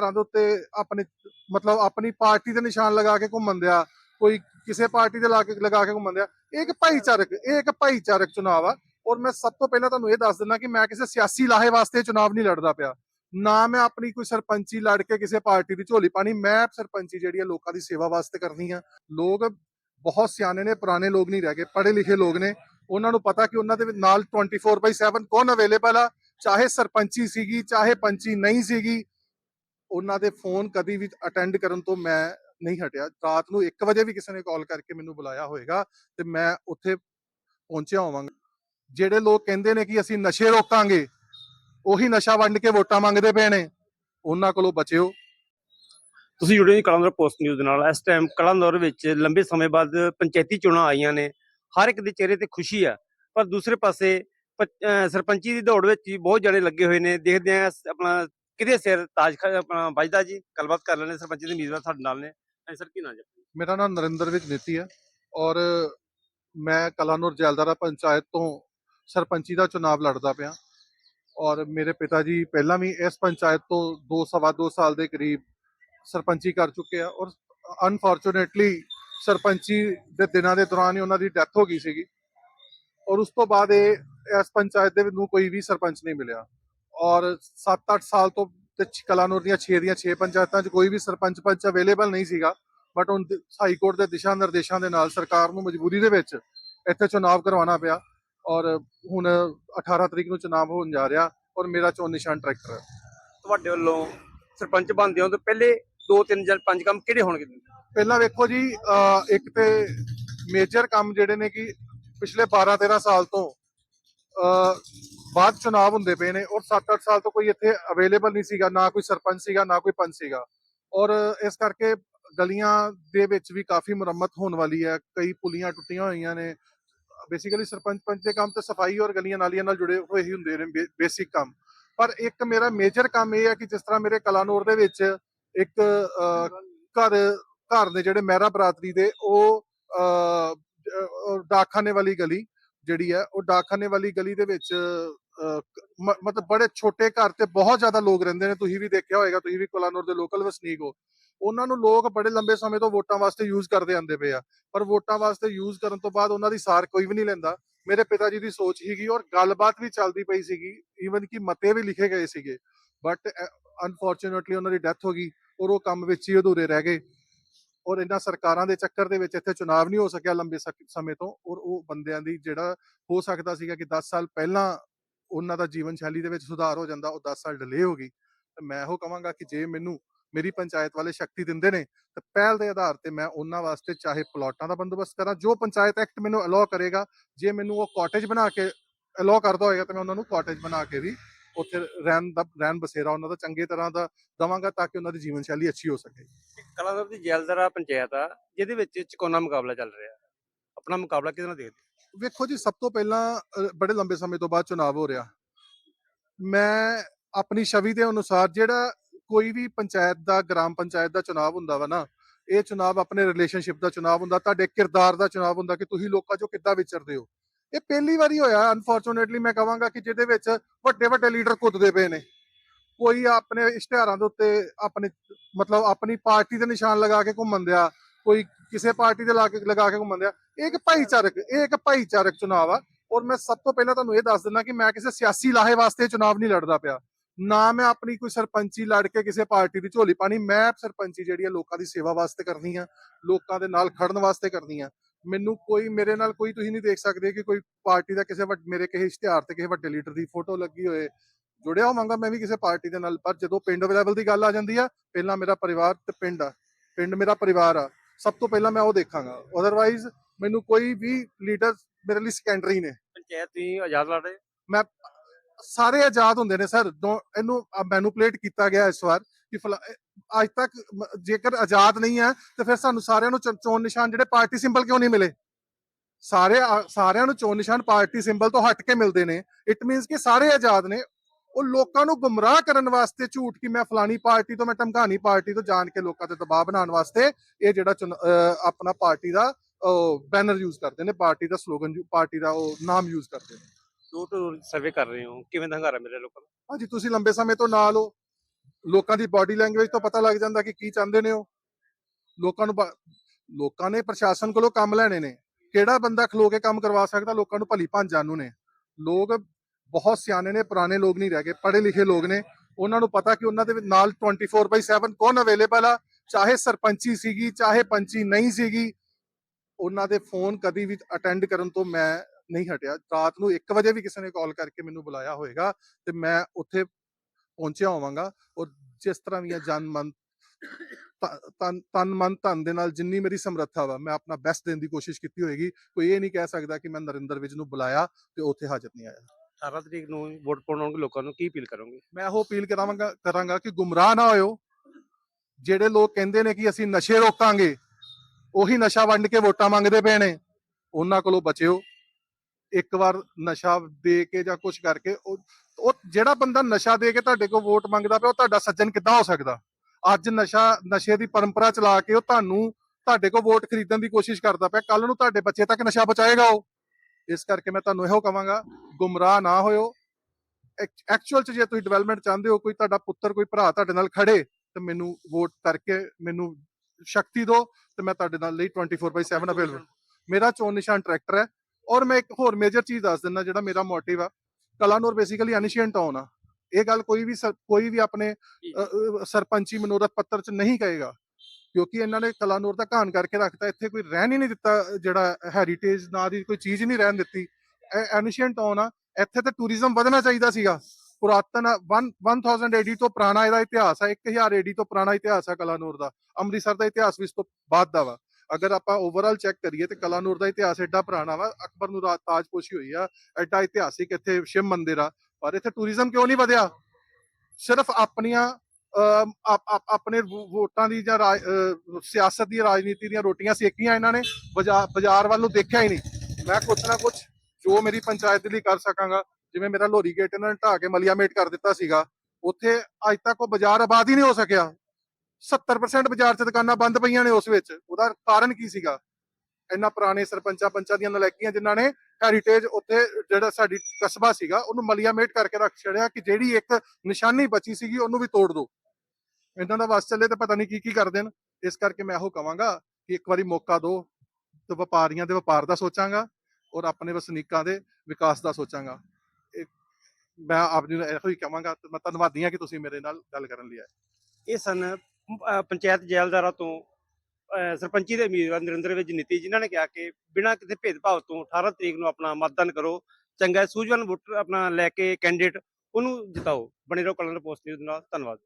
ਘਰਾਂ ਦੇ ਉੱਤੇ ਆਪਣੇ, ਮਤਲਬ ਆਪਣੀ ਪਾਰਟੀ ਦੇ ਨਿਸ਼ਾਨ ਲਗਾ ਕੇ ਘੁੰਮਣ ਦਿਆ, ਕੋਈ ਕਿਸੇ ਪਾਰਟੀ ਦੇ ਲਾ ਕੇ, ਲਗਾ ਕੇ ਘੁੰਮਣ ਦਿਆ, ਇਹ ਇੱਕ ਭਾਈਚਾਰਕ, ਇਹ ਇੱਕ ਭਾਈਚਾਰਕ ਚੁਣਾਵ ਆ। ਔਰ ਮੈਂ ਸਭ ਤੋਂ ਪਹਿਲਾਂ ਤੁਹਾਨੂੰ ਇਹ ਦੱਸ ਦਿੰਦਾ ਕਿ ਮੈਂ ਕਿਸੇ ਸਿਆਸੀ ਲਾਹੇ ਵਾਸਤੇ ਚੁਣਾਵ ਨਹੀਂ ਲੜਦਾ ਪਿਆ। ਨਾ ਮੈਂ ਆਪਣੀ ਕੋਈ ਸਰਪੰਚੀ ਲੜ ਕੇ ਕਿਸੇ ਪਾਰਟੀ ਦੀ ਝੋਲੀ ਪਾਣੀ ਮੈਂ ਸਰਪੰਚੀ ਜਿਹੜੀ ਆ ਲੋਕਾਂ ਦੀ ਸੇਵਾ ਵਾਸਤੇ ਕਰਨੀ ਆ। ਲੋਕ ਬਹੁਤ ਸਿਆਣੇ ਨੇ, ਪੁਰਾਣੇ ਲੋਕ ਨਹੀਂ ਰਹਿ ਗਏ, ਪੜ੍ਹੇ ਲਿਖੇ ਲੋਕ ਨੇ। ਉਹਨਾਂ ਨੂੰ ਪਤਾ ਕਿ ਉਹਨਾਂ ਦੇ ਨਾਲ 24/7 ਕੌਣ ਅਵੇਲੇਬਲ ਆ? ਚਾਹੇ ਸਰਪੰਚੀ ਸੀਗੀ, ਚਾਹੇ ਪੰਚੀ ਨਹੀਂ ਸੀਗੀ ਉਹਨਾਂ ਦੇ ਫੋਨ ਕਦੀ ਵੀ ਅਟੈਂਡ ਕਰਨ ਤੋਂ ਮੈਂ ਨਹੀਂ ਹਟਿਆ। ਰਾਤ ਨੂੰ 1 ਵਜੇ ਵੀ ਕਿਸੇ ਨੇ ਕਾਲ ਕਰਕੇ ਮੈਨੂੰ ਬੁਲਾਇਆ ਹੋਵੇਗਾ ਤੇ ਮੈਂ ਉੱਥੇ ਪਹੁੰਚਿਆ ਹੋਵਾਂਗਾ। ਜਿਹੜੇ ਲੋਕ ਕਹਿੰਦੇ ਨੇ ਕਿ ਅਸੀਂ ਨਸ਼ੇ ਰੋਕਾਂਗੇ, ਉਹੀ ਨਸ਼ਾ ਵੰਡ ਕੇ ਵੋਟਾਂ ਮੰਗਦੇ ਪਏ ਨੇ, ਉਹਨਾਂ ਕੋਲੋਂ ਬਚਿਓ। ਤੁਸੀਂ ਜੁੜੇ ਹੋ ਕਲਾਨੌਰ ਪੋਸਟ ਨਿਊਜ਼ ਦੇ ਨਾਲ। ਇਸ ਟਾਈਮ ਕਲਾਨੌਰ ਵਿੱਚ ਲੰਬੇ ਸਮੇਂ ਬਾਅਦ ਪੰਚਾਇਤੀ ਚੋਣਾਂ ਆਈਆਂ ਨੇ। ਹਰ ਇੱਕ ਦੇ ਚਿਹਰੇ ਤੇ ਖੁਸ਼ੀ ਆ। ਪਰ ਦੂਸਰੇ ਪਾਸੇ ਸਰਪੰਚੀ ਦੀ ਦੌੜ ਵਿੱਚ ਬਹੁਤ ਜਣੇ ਲੱਗੇ ਹੋਏ ਨੇ। ਦੇਖਦੇ ਆ ਆਪਣਾ ਕਿਹਦੇ ਸਿਰ ਤਾਜ ਵੱਜਦਾ ਜੀ? ਗੱਲਬਾਤ ਕਰ ਲੈਣੇ ਸਰਪੰਚੀ ਦੇ ਉਮੀਦਵਾਰ ਸਾਡੇ ਨਾਲ ਨੇ। ਸਰ ਕੀ ਨਾਮ ਜੀ? ਮੇਰਾ ਨਾਮ ਨਰਿੰਦਰ ਵਿਜ ਨੀਤੀ ਹੈ ਔਰ ਮੈਂ ਕਲਾਨੂਰ ਜੈਲਦਾਰਾ ਪੰਚਾਇਤ ਤੋਂ ਸਰਪੰਚੀ ਦਾ ਚੁਣਾਵ ਲੜਦਾ ਪਿਆ ਔਰ ਮੇਰੇ ਪਿਤਾ ਜੀ ਪਹਿਲਾਂ ਵੀ ਇਸ ਪੰਚਾਇਤ ਤੋਂ 2 ਸਵਾ 2 ਸਾਲ ਦੇ ਕਰੀਬ ਸਰਪੰਚੀ ਕਰ ਚੁੱਕੇ ਆ ਔਰ ਅਨਫੋਰਚੂਨੇਟਲੀ ਸਰਪੰਚੀ ਦੇ ਦਿਨਾਂ ਦੇ ਦੌਰਾਨ ਹੀ ਉਹਨਾਂ ਦੀ ਡੈਥ ਹੋ ਗਈ ਸੀਗੀ ਔਰ ਉਸ ਤੋਂ ਬਾਅਦ ਇਹ ਇਸ ਪੰਚਾਇਤ ਦੇ ਨੂੰ ਕੋਈ ਵੀ ਸਰਪੰਚ ਨਹੀਂ ਮਿਲਿਆ। ਔਰ 7-8 ਸਾਲ ਤੋਂ ਕਲਾਨੂਰ ਦੀਆਂ 6 ਦੀਆਂ 6 ਪੰਚਾਇਤਾਂ 'ਚ ਕੋਈ ਵੀ ਸਰਪੰਚ ਪੰਚ ਅਵੇਲੇਬਲ ਨਹੀਂ ਸੀਗਾ ਬਟ ਹੁਣ ਹਾਈ ਕੋਰਟ ਦੇ ਦਿਸ਼ਾ ਨਿਰਦੇਸ਼ਾਂ ਦੇ ਨਾਲ ਸਰਕਾਰ ਨੂੰ ਮਜਬੂਰੀ ਦੇ ਵਿੱਚ ਇੱਥੇ ਚੁਣਾਵ ਕਰਵਾਉਣਾ ਪਿਆ ਔਰ ਹੁਣ 18 ਤਰੀਕ ਨੂੰ ਚੁਣਾਵ ਹੋਣ ਜਾ ਰਿਹਾ ਔਰ ਮੇਰਾ ਚੋਣ ਨਿਸ਼ਾਨ ਟਰੈਕਟਰ ਹੈ। ਤੁਹਾਡੇ ਵੱਲੋਂ ਸਰਪੰਚ ਬਣਦੇ ਹੋ ਤਾਂ ਪਹਿਲੇ 2 3 ਜਾਂ 5 ਕੰਮ ਕਿਹੜੇ ਹੋਣਗੇ? ਪਹਿਲਾਂ ਵੇਖੋ ਜੀ ਇੱਕ ਤੇ ਮੇਜਰ ਕੰਮ ਜਿਹੜੇ ਨੇ ਕਿ ਪਿਛਲੇ 12 13 ਸਾਲ ਤੋਂ ਬਾਅਦ ਚੁਣਾਵ ਹੁੰਦੇ ਪਏ ਨੇ ਔਰ 7-8 ਸਾਲ ਤੋਂ ਕੋਈ ਇੱਥੇ ਅਵੇਲੇਬਲ ਨਹੀਂ ਸੀਗਾ ਨਾ ਕੋਈ ਸਰਪੰਚ ਸੀਗਾ ਨਾ ਕੋਈ ਪੰਚ ਸੀਗਾ। ਔਰ ਇਸ ਕਰਕੇ ਗਲੀਆਂ ਦੇ ਵਿੱਚ ਵੀ ਕਾਫੀ ਮੁਰੰਮਤ ਹੋਣ ਵਾਲੀ ਹੈ ਕਈ ਪੁਲੀਆਂ ਟੁੱਟੀਆਂ ਹੋਈਆਂ ਨੇ। ਬੇਸਿਕਲੀ ਸਰਪੰਚ ਪੰਚ ਦੇ ਕੰਮ ਤੇ ਸਫ਼ਾਈ ਔਰ ਗਲੀਆਂ ਨਾਲੀਆਂ ਨਾਲ ਜੁੜੇ ਹੋਏ ਹੀ ਹੁੰਦੇ ਨੇ ਬੇਸਿਕ ਕੰਮ। ਪਰ ਇੱਕ ਮੇਰਾ ਮੇਜਰ ਕੰਮ ਇਹ ਹੈ ਕਿ ਜਿਸ ਤਰ੍ਹਾਂ ਮੇਰੇ ਕਲਾਨੌਰ ਦੇ ਵਿੱਚ ਇੱਕ ਘਰ ਘਰ ਨੇ ਜਿਹੜੇ ਮਹਿਰਾ ਬਰਾਦਰੀ ਦੇ ਉਹ ਅਹ, ਅਹ, ਡਾਕਖਾਨੇ ਵਾਲੀ ਗਲੀ। ਜਿਹੜੀ ਹੈ, ਉਹ ਡਾਕਖਾਨੇ ਵਾਲੀ ਗਲੀ ਦੇ ਵਿੱਚ ਮਤਲਬ ਬੜੇ ਛੋਟੇ ਘਰ ਤੇ ਬਹੁਤ ਜ਼ਿਆਦਾ ਲੋਕ ਰਹਿੰਦੇ ਨੇ। ਤੁਸੀਂ ਵੀ ਦੇਖਿਆ ਹੋਵੇਗਾ ਤੁਸੀਂ ਵੀ ਕੋਲਾਨੌਰ ਦੇ ਲੋਕਲ ਵਸਨੀਕ ਹੋ। ਉਹਨਾਂ ਨੂੰ ਲੋਕ ਬੜੇ ਲੰਬੇ ਸਮੇਂ ਤੋਂ ਵੋਟਾਂ ਵਾਸਤੇ ਯੂਜ਼ ਕਰਦੇ ਆਂਦੇ ਪਏ ਆ। ਪਰ ਵੋਟਾਂ ਵਾਸਤੇ ਯੂਜ਼ ਕਰਨ ਤੋਂ ਬਾਅਦ ਉਹਨਾਂ ਦੀ ਸਾਰ ਕੋਈ ਵੀ ਨਹੀਂ ਲੈਂਦਾ। ਮੇਰੇ ਪਿਤਾ ਜੀ ਦੀ ਸੋਚ ਸੀਗੀ ਔਰ ਗੱਲਬਾਤ ਵੀ ਚੱਲਦੀ ਪਈ ਸੀਗੀ ਈਵਨ ਕਿ ਮਤੇ ਵੀ ਲਿਖੇ ਗਏ ਸੀਗੇ। ਬਟ ਅਨਫੋਰਚੂਨੇਟਲੀ ਉਹਨਾਂ ਦੀ ਡੈਥ ਹੋ ਗਈ ਔਰ ਉਹ ਕੰਮ ਵਿੱਚ ਹੀ ਅਧੂਰੇ ਰਹਿ ਗਏ। ਔਰ ਇਹਨਾਂ ਸਰਕਾਰਾਂ ਦੇ ਚੱਕਰ ਦੇ ਵਿੱਚ ਇੱਥੇ ਚੁਣਾਵ ਨਹੀਂ ਹੋ ਸਕਿਆ ਲੰਬੇ ਸਮੇਂ ਤੋਂ, ਔਰ ਉਹ ਬੰਦਿਆਂ ਦੀ ਜਿਹੜਾ ਹੋ ਸਕਦਾ ਸੀਗਾ ਕਿ 10 ਸਾਲ ਪਹਿਲਾਂ ਉਹਨਾਂ ਦਾ ਜੀਵਨ ਸ਼ੈਲੀ ਦੇ ਵਿੱਚ ਸੁਧਾਰ ਹੋ ਜਾਂਦਾ, ਉਹ 10 ਸਾਲ ਡਿਲੇ ਹੋ ਗਈ। ਤੇ ਮੈਂ ਇਹੋ ਕਹਾਂਗਾ ਕਿ ਜੇ ਮੈਨੂੰ ਮੇਰੀ ਪੰਚਾਇਤ ਵਾਲੇ ਸ਼ਕਤੀ ਦਿੰਦੇ ਨੇ, ਤੇ ਪਹਿਲ ਦੇ ਆਧਾਰ ਤੇ ਮੈਂ ਉਹਨਾਂ ਵਾਸਤੇ ਚਾਹੇ ਪਲਾਟਾਂ ਦਾ ਬੰਦੋਬਸਤ ਕਰਾਂ, ਜੋ ਪੰਚਾਇਤ ਐਕਟ ਮੈਨੂੰ ਅਲਾਉ ਕਰੇਗਾ, ਜੇ ਮੈਨੂੰ ਉਹ ਕਾਟੇਜ ਬਣਾ ਕੇ ਅਲਾਉ ਕਰਦਾ ਹੋਏਗਾ, ਤਾਂ ਮੈਂ ਉਹਨਾਂ ਨੂੰ ਕਾਟੇਜ ਬਣਾ ਕੇ ਵੀ ਉੱਥੇ ਰਹਿਣ ਦਾ ਰਹਿਣ ਬਸੇਰਾ ਉਹਨਾਂ ਦਾ ਚੰਗੇ ਤਰ੍ਹਾਂ ਦਾ ਦਵਾਂਗਾ ਤਾਂ ਕਿ ਉਹਨਾਂ ਦੀ ਜੀਵਨ ਸ਼ੈਲੀ ਅੱਛੀ ਹੋ ਸਕੇ। ਕਲਾਨੌਰ ਦੀ ਜੈਲਦਾਰਾ ਪੰਚਾਇਤ ਆ ਜਿਹਦੇ ਵਿੱਚ ਚਕੋਨਾ ਮੁਕਾਬਲਾ ਚੱਲ ਰਿਹਾ। ਆਪਣਾ ਮੁਕਾਬਲਾ ਕਿਹਦੇ ਨਾਲ ਦੇਖਦੇ ਵੇਖੋ ਜੀ ਸਭ ਤੋਂ ਪਹਿਲਾਂ ਬੜੇ ਲੰਬੇ ਸਮੇਂ ਤੋਂ ਬਾਅਦ ਚੁਣਾਵ ਹੋ ਰਿਹਾ। ਮੈਂ ਆਪਣੀ ਛਵੀ ਦੇ ਅਨੁਸਾਰ ਜਿਹੜਾ ਕੋਈ ਵੀ ਪੰਚਾਇਤ ਦਾ ਗ੍ਰਾਮ ਪੰਚਾਇਤ ਦਾ ਚੁਣਾਵ ਹੁੰਦਾ ਵਾ ਨਾ ਇਹ ਚੁਣਾਵ ਆਪਣੇ ਰਿਲੇਸ਼ਨਸ਼ਿਪ ਦਾ ਚੁਣਾਵ ਹੁੰਦਾ ਤੁਹਾਡੇ ਕਿਰਦਾਰ ਦਾ ਚੁਣਾਵ ਹੁੰਦਾ ਕਿ ਤੁਸੀਂ ਲੋਕਾਂ 'ਚੋਂ ਕਿੱਦਾਂ ਵਿਚਰਦੇ ਹੋ। ਇਹ ਪਹਿਲੀ ਵਾਰੀ ਹੋਇਆ ਅਨਫੋਰਚੂਨੇਟਲੀ ਮੈਂ ਕਹਾਂਗਾ ਕਿ ਜਿਹਦੇ ਵਿੱਚ ਵੱਡੇ ਵੱਡੇ ਲੀਡਰ ਕੁੱਦਦੇ ਪਏ ਨੇ। ਕੋਈ ਆਪਣੇ ਇਸ਼ਤਿਹਾਰਾਂ ਦੇ ਉੱਤੇ ਆਪਣੇ, ਮਤਲਬ ਆਪਣੀ ਪਾਰਟੀ ਦੇ ਨਿਸ਼ਾਨ ਲਗਾ ਕੇ ਘੁੰਮਣ ਦਿਆ, ਕੋਈ ਕਿਸੇ ਪਾਰਟੀ ਦੇ ਲਾ ਕੇ, ਲਗਾ ਕੇ ਘੁੰਮਣ ਦਿਆ, ਇਹ ਇੱਕ ਭਾਈਚਾਰਕ, ਇਹ ਇੱਕ ਭਾਈਚਾਰਕ ਚੁਣਾਵ ਆ। ਔਰ ਮੈਂ ਸਭ ਤੋਂ ਪਹਿਲਾਂ ਤੁਹਾਨੂੰ ਇਹ ਦੱਸ ਦਿੰਦਾ ਕਿ ਮੈਂ ਕਿਸੇ ਸਿਆਸੀ ਲਾਹੇ ਵਾਸਤੇ ਚੁਣਾਵ ਨਹੀਂ ਲੜਦਾ ਪਿਆ। ਨਾ ਮੈਂ ਆਪਣੀ ਕੋਈ ਸਰਪੰਚੀ ਲੜ ਕੇ ਕਿਸੇ ਪਾਰਟੀ ਦੀ ਝੋਲੀ ਪਾਣੀ, ਮੈਂ ਸਰਪੰਚੀ ਜਿਹੜੀ ਆ ਲੋਕਾਂ ਦੀ ਸੇਵਾ ਵਾਸਤੇ ਕਰਨੀ ਆ, ਲੋਕਾਂ ਦੇ ਨਾਲ ਖੜਨ ਵਾਸਤੇ ਕਰਨੀ ਆ। ਮੈਨੂੰ ਕੋਈ ਮੇਰੇ ਨਾਲ ਕੋਈ ਤੁਸੀਂ ਨਹੀਂ ਦੇਖ ਸਕਦੇ ਕਿ ਕੋਈ ਪਾਰਟੀ ਦਾ ਕਿਸੇ ਵੱਡ- ਮੇਰੇ ਕਿਸੇ ਇਸ਼ਤਿਹਾਰ ਤੇ ਕਿਸੇ ਵੱਡੇ ਲੀਡਰ ਦੀ ਫੋਟੋ ਲੱਗੀ ਹੋਏ। ਜੁੜਿਆ ਹੋਵਾਂਗਾ ਮੈਂ ਵੀ ਕਿਸੇ ਪਾਰਟੀ ਦੇ ਨਾਲ ਪਰ ਜਦੋਂ ਪਿੰਡ ਲੈਵਲ ਦੀ ਗੱਲ ਆ ਜਾਂਦੀ ਆ ਪਹਿਲਾਂ ਮੇਰਾ ਪਰਿਵਾਰ ਤੇ ਪਿੰਡ ਆ। ਪਿੰਡ ਮੇਰਾ ਪਰਿਵਾਰ ਆ। ਸਭ ਤੋਂ ਪਹਿਲਾਂ ਮੈਂ ਉਹ ਦੇਖਾਂਗਾ। ਅਦਰਵਾਈਜ਼ ਮੈਨੂੰ ਕੋਈ ਵੀ ਲੀਡਰ ਮੇਰੇ ਲਈ ਸੈਕੰਡਰੀ ਨੇ। ਪੰਚਾਇਤ ਤੁਸੀਂ ਆਜ਼ਾਦ ਲੜ ਰਹੇ? ਮੈਂ ਸਾਰੇ ਆਜ਼ਾਦ ਹੁੰਦੇ ਨੇ ਸਰ। ਇਹਨੂੰ ਮੈਨੂਪਲੇਟ ਕੀਤਾ ਗਿਆ ਇਸ ਵਾਰ ਕਿ ਅੱਜ ਤੱਕ ਜੇਕਰ ਆਜ਼ਾਦ ਨਹੀਂ ਹੈ ਤੇ ਫਿਰ ਸਾਨੂੰ ਸਾਰਿਆਂ ਨੂੰ ਚੋਣ ਨਿਸ਼ਾਨ ਜਿਹੜੇ ਪਾਰਟੀ ਸਿੰਬਲ ਕਿਉਂ ਨਹੀਂ ਮਿਲੇ? ਸਾਰੇ ਸਾਰਿਆਂ ਨੂੰ ਚੋਣ ਨਿਸ਼ਾਨ ਪਾਰਟੀ ਸਿੰਬਲ ਤੋਂ ਹਟ ਕੇ ਮਿਲਦੇ ਨੇ। ਇਟ ਮੀਨਸ ਕਿ ਸਾਰੇ ਆਜ਼ਾਦ ਨੇ ਉਹ ਲੋਕਾਂ ਨੂੰ ਗੁੰਮਰਾਹ ਕਰਨ ਵਾਸਤੇ ਝੂਠ ਕਿ ਮੈਂ ਫਲਾਣੀ ਪਾਰਟੀ ਤੋਂ ਮੈਂ ਟਮਕਾਣੀ ਪਾਰਟੀ ਤੋਂ ਜਾਣ ਕੇ ਲੋਕਾਂ ਤੇ ਦਬਾਅ ਬਣਾਉਣ ਵਾਸਤੇ ਇਹ ਜਿਹੜਾ ਆਪਣਾ ਪਾਰਟੀ ਦਾ ਬੈਨਰ ਯੂਜ਼ ਕਰਦੇ ਨੇ ਪਾਰਟੀ ਦਾ ਸਲੋਗਨ ਪਾਰਟੀ ਦਾ ਉਹ ਨਾਮ ਯੂਜ਼ ਕਰਦੇ ਨੇ। ਡੋਰ ਟੂ ਸਰਵੇ ਕਰ ਰਹੇ ਹੋ। ਕਿਵੇਂ ਦਾ ਹੰਗਾਰਾ ਮਿਲ ਰਿਹਾ ਲੋਕਾਂ ਨੂੰ? ਹਾਂਜੀ ਤੁਸੀਂ ਲੰਬੇ ਸਮੇਂ ਤੋਂ ਨਾਲ ਹੋ। ਲੋਕਾਂ ਦੀ ਬਾਡੀ ਲੈਂਗੁਏਜ ਤੋਂ ਪਤਾ ਲੱਗ ਜਾਂਦਾ ਕਿ ਕੀ ਚਾਹੁੰਦੇ ਨੇ ਉਹ। ਲੋਕਾਂ ਨੂੰ ਲੋਕਾਂ ਨੇ ਪ੍ਰਸ਼ਾਸਨ ਕੋਲੋਂ ਕੰਮ ਲੈਣੇ ਨੇ। ਕਿਹੜਾ ਬੰਦਾ ਖਲੋ ਕੇ ਕੰਮ ਕਰਵਾ ਸਕਦਾ? ਲੋਕਾਂ ਨੂੰ ਭਲੀ ਭਾਂਤ ਜਾਣੂ ਨੇ। ਲੋਕ ਬਹੁਤ ਸਿਆਣੇ ਨੇ, ਪੁਰਾਣੇ ਲੋਕ ਨਹੀਂ ਰਹਿ ਗਏ, ਪੜ੍ਹੇ ਲਿਖੇ ਲੋਕ ਨੇ। ਉਹਨਾਂ ਨੂੰ ਪਤਾ ਕਿ ਉਹਨਾਂ ਦੇ ਵਿੱਚ ਨਾਲ 24/7 ਕੌਣ ਅਵੇਲੇਬਲ ਆ? ਚਾਹੇ ਸਰਪੰਚੀ ਸੀਗੀ, ਚਾਹੇ ਪੰਚੀ ਨਹੀਂ ਸੀਗੀ। ਉਹਨਾਂ ਦੇ ਫੋਨ ਕਦੀ ਵੀ ਅਟੈਂਡ ਕਰਨ ਤੋਂ ਮੈਂ ਨਹੀਂ ਹਟਿਆ। ਰਾਤ ਨੂੰ 1 ਵਜੇ ਵੀ ਕਿਸੇ ਨੇ ਕਾਲ ਕਰਕੇ ਮੈਨੂੰ ਬੁਲਾਇਆ ਹੋਵੇਗਾ ਤੇ ਮੈਂ ਉੱਥੇ ਪਹੁੰਚਿਆ ਹੋਵਾਂਗਾ ਔਰ ਜਿਸ ਤਰ੍ਹਾਂ ਵੀ ਇਹ ਜਨ ਮਨ ਤਨ ਤਨ ਮਨ ਧਨ ਦੇ ਨਾਲ ਜਿੰਨੀ ਮੇਰੀ ਸਮਰੱਥਾ ਵਾ ਮੈਂ ਆਪਣਾ ਬੈਸਟ ਦੇਣ ਦੀ ਕੋਸ਼ਿਸ਼ ਕੀਤੀ ਹੋਏਗੀ। ਕੋਈ ਇਹ ਨਹੀਂ ਕਹਿ ਸਕਦਾ ਕਿ ਮੈਂ ਨਰਿੰਦਰ ਵਿਜ ਨੂੰ ਬੁਲਾਇਆ ਤੇ ਉੱਥੇ ਹਾਜ਼ਰ ਨਹੀਂ ਆਇਆ। 18 ਤਰੀਕ ਨੂੰ ਵੋਟ ਪਾਉਣ ਆਉਣਗੇ ਲੋਕਾਂ ਨੂੰ ਕੀ ਅਪੀਲ ਕਰੋਗੇ? ਮੈਂ ਉਹ ਅਪੀਲ ਕਰਾਂਗਾ ਕਰਾਂਗਾ ਕਿ ਗੁੰਮਰਾਹ ਨਾ ਹੋਇਓ। ਜਿਹੜੇ ਲੋਕ ਕਹਿੰਦੇ ਨੇ ਕਿ ਅਸੀਂ ਨਸ਼ੇ ਰੋਕਾਂਗੇ ਉਹੀ ਨਸ਼ਾ ਵੰਡ ਕੇ ਵੋਟਾਂ ਮੰਗਦੇ ਪਏ ਨੇ ਉਹਨਾਂ ਕੋਲੋਂ ਬਚਿਓ। ਇੱਕ ਵਾਰ ਨਸ਼ਾ ਦੇ ਕੇ ਜਾਂ ਕੁਝ ਕਰਕੇ ਉਹ ਜਿਹੜਾ ਬੰਦਾ ਨਸ਼ਾ ਦੇ ਕੇ ਤੁਹਾਡੇ ਕੋਲ ਵੋਟ ਮੰਗਦਾ ਪਿਆ, ਉਹ ਤੁਹਾਡਾ ਸੱਜਣ ਕਿੱਦਾਂ ਹੋ ਸਕਦਾ? ਅੱਜ ਨਸ਼ਾ, ਨਸ਼ੇ ਦੀ ਪਰੰਪਰਾ ਚਲਾ ਕੇ ਉਹ ਤੁਹਾਨੂੰ ਤੁਹਾਡੇ ਕੋਲ ਵੋਟ ਖਰੀਦਣ ਦੀ ਕੋਸ਼ਿਸ਼ ਕਰਦਾ ਪਿਆ ਕੱਲ ਨੂੰ ਤੁਹਾਡੇ ਬੱਚੇ ਤੱਕ ਨਸ਼ਾ ਬਚਾਏਗਾ ਉਹ। ਇਸ ਕਰਕੇ ਮੈਂ ਤੁਹਾਨੂੰ ਇਹੋ ਕਹਾਂਗਾ, ਗੁੰਮਰਾਹ ਨਾ ਹੋਇਓ। ਐਕਚੁਅਲ ਚ ਜੇ ਤੁਸੀਂ ਡਿਵੈਲਪਮੈਂਟ ਚਾਹੁੰਦੇ ਹੋ, ਕੋਈ ਤੁਹਾਡਾ ਪੁੱਤਰ, ਕੋਈ ਭਰਾ ਤੁਹਾਡੇ ਨਾਲ ਖੜੇ, ਤੇ ਮੈਨੂੰ ਵੋਟ ਕਰਕੇ ਮੈਨੂੰ ਸ਼ਕਤੀ ਦਿਓ, ਤੇ ਮੈਂ ਤੁਹਾਡੇ ਨਾਲ ਲਈ 24/7 ਅਵੇਲੇਬਲ ਮੇਰਾ ਚੋਣ ਨਿਸ਼ਾਨ ਟਰੈਕਟਰ ਹੈ, ਔਰ ਮੈਂ ਇੱਕ ਹੋਰ ਮੇਜਰ ਚੀਜ਼ ਦੱਸ ਦਿੰਦਾ, ਜਿਹੜਾ ਮੇਰਾ ਮੋਟਿਵ ਆ। ਕਲਾਨੌਰ ਬੇਸਿਕਲੀ ਐਨੀਸ਼ੀਅਨ ਟਾਊਨ ਆ। ਇਹ ਗੱਲ ਕੋਈ ਵੀ ਕੋਈ ਵੀ ਆਪਣੇ ਸਰਪੰਚੀ ਮਨੋਰਥ ਪੱਤਰ ਚ ਨਹੀਂ ਕਹੇਗਾ। ਕਿਉਂਕਿ ਇਹਨਾਂ ਨੇ ਕਲਾਨੌਰ ਦਾ ਘਾਣ ਕਰਕੇ ਰੱਖਤਾ। ਇੱਥੇ ਕੋਈ ਰਹਿਣ ਹੀ ਨਹੀਂ ਦਿੱਤਾ ਜਿਹੜਾ ਹੈਰੀਟੇਜ ਨਾਂ ਦੀ ਕੋਈ ਚੀਜ਼ ਨਹੀਂ ਰਹਿਣ ਦਿੱਤੀ। ਐਨੀਸ਼ੀਅਨ ਟਾਊਨ ਆ। ਇੱਥੇ ਤੇ ਟੂਰਿਜ਼ਮ ਵਧਣਾ ਚਾਹੀਦਾ ਸੀਗਾ। ਪੁਰਾਤਨ 1 1000 ਏਡੀ ਤੋਂ ਪੁਰਾਣਾ ਇਹਦਾ ਇਤਿਹਾਸ ਹੈ 1000 ਏਡੀ ਤੋਂ ਪੁਰਾਣਾ ਇਤਿਹਾਸ ਹੈ ਕਲਾਨੌਰ ਦਾ। ਅੰਮ੍ਰਿਤਸਰ ਦਾ ਇਤਿਹਾਸ ਵੀ ਇਸ ਤੋਂ ਬਾਅਦ ਦਾ ਵਾ। ਅਗਰ ਆਪਾਂ ਓਵਰਆਲ ਚੈੱਕ ਕਰੀਏ ਤੇ ਕਲਾਨੌਰ ਦਾ ਇਤਿਹਾਸ ਐਡਾ ਪੁਰਾਣਾ ਵਾ, ਅਕਬਰ ਨੂੰ ਰਾਤ ਤਾਜਪੋਸ਼ੀ ਹੋਈ ਆ ਐਡਾ ਇਤਿਹਾਸਿਕ ਇੱਥੇ ਸ਼ਿਵ ਮੰਦਿਰ ਆ, ਪਰ ਇੱਥੇ ਟੂਰਿਜ਼ਮ ਕਿਉਂ ਨਹੀਂ ਵਧਿਆ? ਸਿਰਫ ਆਪਣੀਆਂ ਆਪਣੇ ਵੋਟਾਂ ਦੀ ਜਾਂ ਰਾਜ- ਸਿਆਸਤ ਦੀ ਰਾਜਨੀਤੀ ਦੀਆਂ ਰੋਟੀਆਂ ਸੇਕੀਆਂ ਇਹਨਾਂ ਨੇ ਬਾਜ਼ਾਰ ਬਾਜ਼ਾਰ ਵੱਲ ਨੂੰ ਦੇਖਿਆ ਹੀ ਨਹੀਂ। ਮੈਂ ਕੁਛ ਨਾ ਕੁਛ ਜੋ ਮੇਰੀ ਪੰਚਾਇਤ ਲਈ ਕਰ ਸਕਾਂਗਾ, ਜਿਵੇਂ ਮੇਰਾ ਲੋਰੀ ਗੇਟ ਇਹਨਾਂ ਨੇ ਢਾਹ ਕੇ ਮਲੀਆਮੇਟ ਕਰ ਦਿੱਤਾ ਸੀਗਾ, ਉੱਥੇ ਅੱਜ ਤੱਕ ਉਹ ਬਾਜ਼ਾਰ ਆਬਾਦ ਹੀ ਨਹੀਂ ਹੋ ਸਕਿਆ। 70% ਬਾਜ਼ਾਰ 'ਚ ਦੁਕਾਨਾਂ ਬੰਦ ਪਈਆਂ ਨੇ ਉਸ ਵਿੱਚ। ਉਹਦਾ ਕਾਰਨ ਕੀ ਸੀਗਾ? ਇੰਨਾ ਪੁਰਾਣੇ ਸਰਪੰਚਾਂ ਪੰਚਾਂ ਦੀਆਂ ਨਲਾਇਕੀਆਂ ਜਿਨ੍ਹਾਂ ਨੇ ਹੈਰੀਟੇਜ ਉੱਥੇ ਜਿਹੜਾ ਸਾਡੀ ਕਸਬਾ ਸੀਗਾ, ਉਹਨੂੰ ਮਲੀਆਮੇਟ ਕਰਕੇ ਰੱਖ ਛੜਿਆ ਕਿ ਜਿਹੜੀ ਇੱਕ ਨਿਸ਼ਾਨੀ ਬਚੀ ਸੀਗੀ, ਉਹਨੂੰ ਵੀ ਤੋੜ ਦਿਓ ਇਹਨਾਂ ਦਾ ਵਸ ਚੱਲੇ ਤਾਂ ਪਤਾ ਨਹੀਂ ਕੀ ਕੀ ਕਰ ਦੇਣ। ਇਸ ਕਰਕੇ ਮੈਂ ਇਹੋ ਕਵਾਂਗਾ ਕਿ ਇੱਕ ਵਾਰੀ ਮੌਕਾ ਦਿਓ ਤੇ ਵਪਾਰੀਆਂ ਦੇ ਵਪਾਰ ਦਾ ਸੋਚਾਂਗਾ ਔਰ ਆਪਣੇ ਵਸਨੀਕਾਂ ਦੇ ਵਿਕਾਸ ਦਾ ਸੋਚਾਂਗਾ। ਮੈਂ ਆਪ ਜੀ ਨੂੰ ਇਹੋ ਹੀ ਕਹਾਂਗਾ ਮੈਂ ਧੰਨਵਾਦੀ ਹਾਂ ਕਿ ਤੁਸੀਂ ਮੇਰੇ ਨਾਲ ਗੱਲ ਕਰਨ ਲਈ ਆਏ। ਇਹ ਸਨ ਅਹ, ਪੰਚਾਇਤ ਜੈਲਦਾਰਾਂ ਤੋਂ ਅਹ, ਸਰਪੰਚੀ ਦੇ ਉਮੀਦਵਾਰ ਨਰਿੰਦਰ ਵਿਜ ਨੀਤੀ ਜਿਨ੍ਹਾਂ ਨੇ ਕਿਹਾ ਕਿ ਬਿਨਾਂ ਕਿਸੇ ਭੇਦਭਾਵ ਤੋਂ 18 ਤਰੀਕ ਨੂੰ ਆਪਣਾ ਮਤਦਾਨ ਕਰੋ ਚੰਗਾ ਸੂਝਵਾਨ ਵੋਟਰ ਆਪਣਾ ਲੈ ਕੇ ਕੈਂਡੀਡੇਟ ਉਹਨੂੰ ਜਿਤਾਓ। ਬਣੇ ਰਹੋ ਕਲਰ ਪੋਸਟ ਨਿਊਜ਼ ਨਾਲ। ਧੰਨਵਾਦ।